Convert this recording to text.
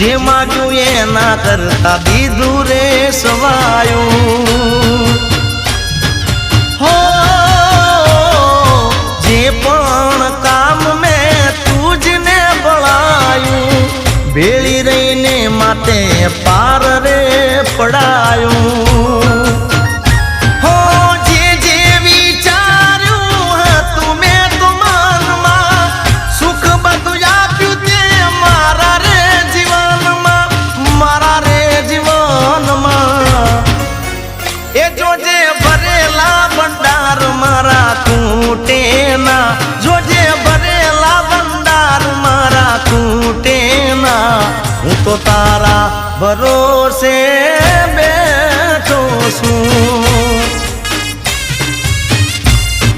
જે માગ્યું એના કરતા દીધું રે સવાયું હો, જે પણ કામ મેં તુજને બળાયું રહીને માતે પાર રે પડાયું જોજે ભરેલા ભંડાર મારા કૂટેના જોજે ભરેલા ભંડાર મારા કૂટેના હું તો તારા ભરોસે